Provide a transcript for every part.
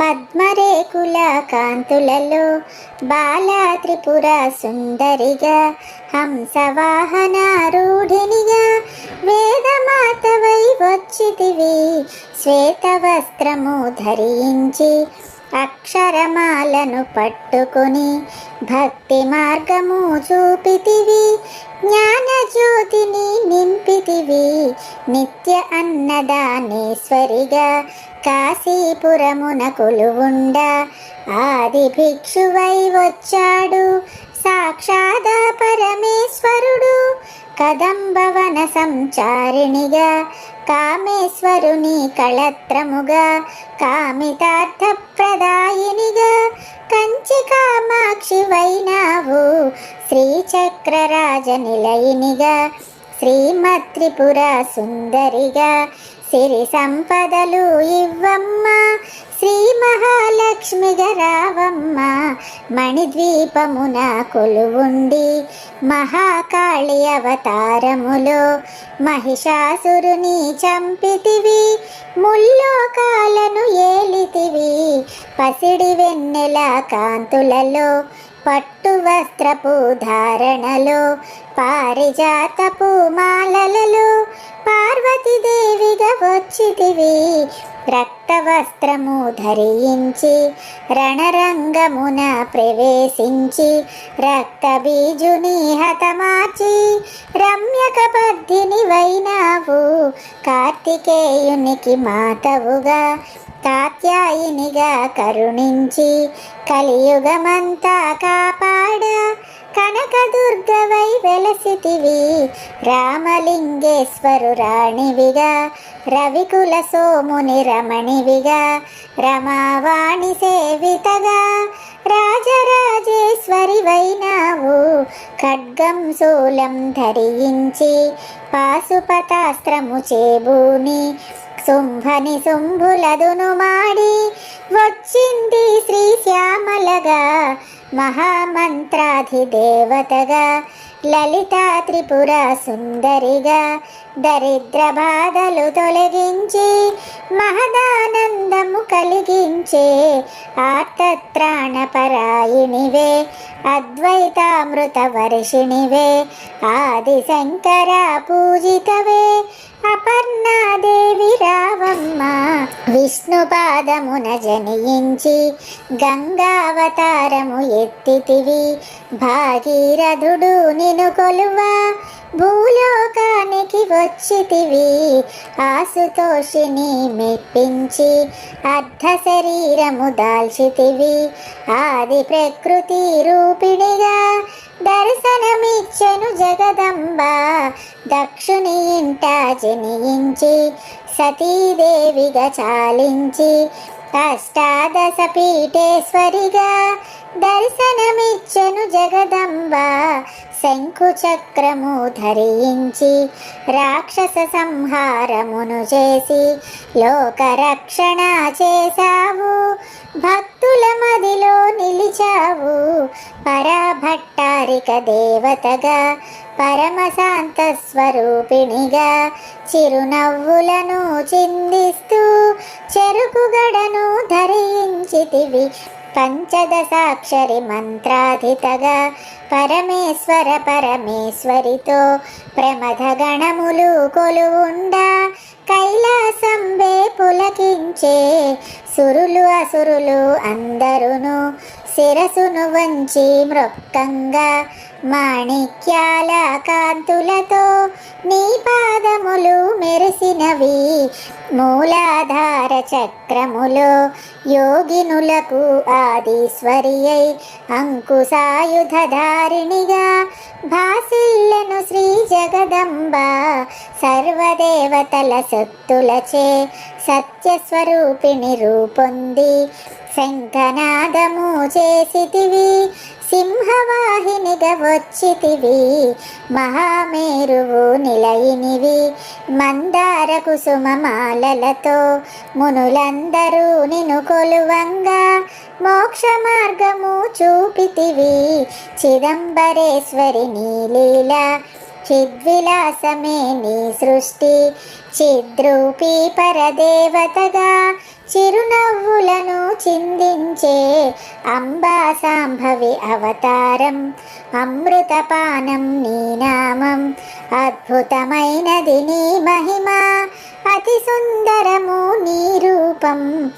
పద్మరేకుల కాంతులలో బాలా త్రిపుర సుందరిగా హంసవాహనారూఢినిగా వేదమాతవై వచ్చితివి శ్వేత వస్త్రము ధరించి అక్షరమాలను పట్టుకుని భక్తి మార్గము చూపితివి జ్ఞానజ్యోతిని నింపితివి. నిత్య అన్నదానేశ్వరిగా కాశీపురమున కొలువుండ ఆది భిక్షువై వచ్చాడు. సాక్షాద పరమేశ్వరుడు. కదంబవన సంచారిణిగా కామేశ్వరుని కళత్రముగా కామితార్థ ప్రదాయినిగా కంచి కామాక్షి వైనావు శ్రీచక్రరాజ నిలయినిగా. శ్రీమత్రిపుర సుందరిగా సిరి సంపదలు ఇవ్వమ్మ. శ్రీ మహాలక్ష్మిగా రావమ్మ మణిద్వీపమున కొలువుండి మహాకాళి అవతారములో మహిషాసురుని చంపితివి. ముల్లోకాలను ఏలితివి. పసిడి వెన్నెల కాంతులలో పట్టు వస్త్రపు ధారణలో పారిజాతపు మాలలలో పార్వతీదేవిగా వచ్చితివి. రక్త వస్త్రము ధరించి రణరంగమున ప్రవేశించి రక్త బీజుని హతమార్చి రమ్యక పద్ధిని వైనావు కార్తికేయునికి మాతవుగా కాత్యాయినిగా కరుణించి కలియుగమంతా కాపాడా. కనకదుర్గవై వెలసితివి రామలింగేశ్వరు రాణివిగా రవికుల సోముని రమణివిగా రమావాణి సేవితగా రాజరాజేశ్వరి వైనావు ఖడ్గం శూలం ధరించి పాశుపతాస్త్రము చేబూని శుంభని శుంభులదును మాడి వచ్చింది శ్రీ శ్యామలగా మహామంత్రాధిదేవతగా లలితా త్రిపుర సుందరిగా దరిద్ర బాధలు తొలగించి మహదానందము కలిగించే ఆర్తత్రాణపరాయిణివే అద్వైతామృత వర్షిణివే ఆది శంకర పూజితవే అపర్ణాదేవి రావమ్మ. విష్ణు పాదమున జనించి గంగావతారము ఎత్తితివి. భాగీరథుడు నిను కొలువా. భూలోకానికి వచ్చితివి. ఆసుతోషిని మెప్పించి అర్ధ శరీరము దాల్చితివి. ఆది ప్రకృతి రూపిణిగా దర్శనమిచ్చను జగదంబ. దక్షుని ఇంట జనించి సతీదేవిగా చాలించి అష్టాదశ పీఠేశ్వరిగా దర్శనమిచ్చను జగదంబ. శంకు చక్రము ధరించి రాక్షస సంహారమును చేసి లోకరక్షణ చేశావు. భక్ నిలిచావు పరాభట్టారిక దేవతగా పరమశాంత స్వరూపిణిగా చిరునవ్వులను చిందిస్తూ చెరుకుగడను ధరించితివి. పంచదశాక్షరి మంత్రాధితగా పరమేశ్వర పరమేశ్వరితో ప్రమథ గణములు కొలువుండా కైలాసంబే పులకించే సురులు అసురులు అందరును శిరసును వంచి మృక్కంగా మాణిక్యాల కాంతులతో నీ పాదములు మెరిసినవి. మూలాధార చక్రములో యోగినులకు ఆదిశ్వరి అయి అంకుశాయుధధారిణిగా భాసిల్లెను శ్రీ జగదంబ. సర్వదేవతల శక్తులచే సత్యస్వరూపిణి పొంది శంఖనాదము చేసితివి సింహవాహినిగా వచ్చితివి మహామేరువు నిలయినివి మందార కుసుమమాలలతో మునులందరూ నిను కొలువంగా మోక్ష మార్గము చూపితివి చిదంబరేశ్వరి నీలీల చిద్విలాసమే నీ సృష్టి చిద్రూపీ పరదేవతగా చిరునవ్వులను చిందించే అంబా సాంభవి అవతారం. అమృతపానం నీ నామం. అద్భుతమైనది నీ మహిమ. అతి సుందరము నీ రూపం.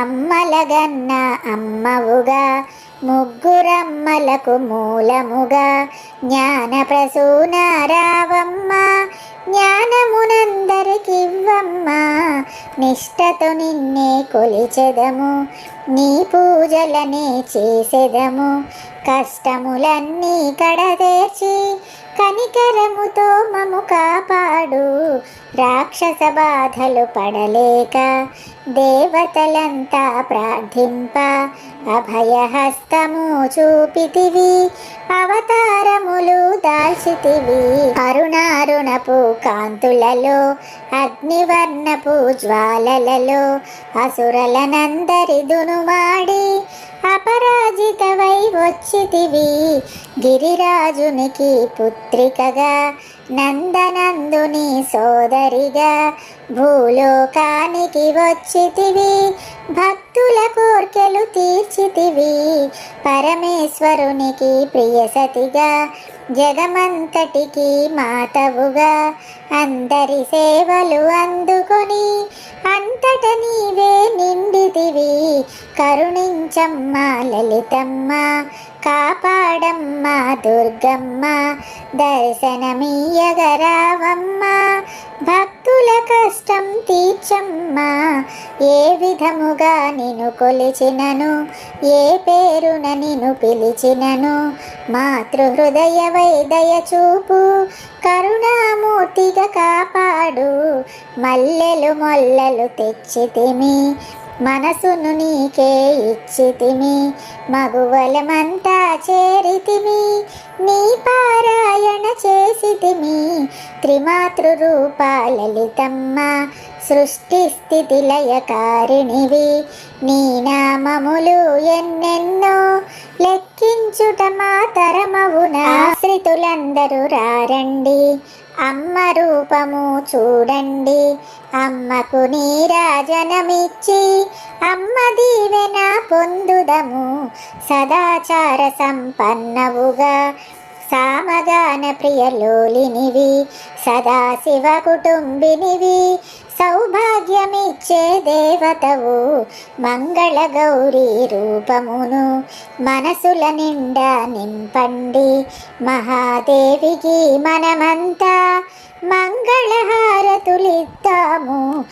అమ్మలగన్న అమ్మవుగా. ముగ్గురమ్మలకు మూలముగా జ్ఞాన ప్రసూన రావమ్మ జ్ఞానమునందరికివ్వమ్మ నిష్టతో నిన్నే కొలిచెదము నీ పూజలనే చేసెదము కష్టములన్నీ కడతేర్చి కనికరముతో మము కాపాడు. రాక్షస బాధలు పడలేక దేవతలంతా ప్రార్థింప. అభయహస్తము చూపితివి. అవతారములు దాల్చితివి అరుణారుణపు కాంతులలో అగ్నివర్ణపు జ్వాలలలో అసురలనందరి దునుమాడి అపరాజితవై వచ్చితివి గిరిరాజునికి పుత్రికగా నందనందుని సోదరిగా భూలోకానికి వచ్చితివి భక్తుల కోర్కెలు తీర్చితివి. పరమేశ్వరునికి ప్రియసతిగా జగమంతటికి మాతవుగా. అందరి సేవలు అందుకొని అంతట నీవే నిండితివి. కరుణించమ్మ లలితమ్మ కాపాడమ్మ దుర్గమ్మ దర్శనమీయగరావమ్మ కష్టం తీర్చమ్మ. ఏ విధముగా నిన్ను కొలిచినను ఏ పేరున నిన్ను పిలిచినను. మాతృహృదయ వైదయ చూపు కరుణామూర్తిగా కాపాడు. మల్లెలు మొల్లలు తెచ్చితిమి మనసును నీకే ఇచ్చితిమి మగువలమంతా చేరితిమి నీ పారాయణ చేసితిమి. త్రిమాతృ లలితమ్మ సృష్టి స్థితి లయకారిణివి నీ నామములు ఎన్నెన్నో లెక్కించుట మాతరమవున ఆశ్రితులందరూ రారండి. అమ్మ రూపము చూడండి. అమ్మకు నీరాజనమిచ్చి అమ్మ దీవెన పొందుదము. సదాచార సంపన్నవుగా సామగాన ప్రియలోలినివి సదాశివ కుటుంబినివి. సౌభాగ్యమిచ్చే దేవతవు మంగళ గౌరీ రూపమును మనసుల నిండా నింపండి. మహాదేవికి మనమంతా మంగళహారతులిద్దాము.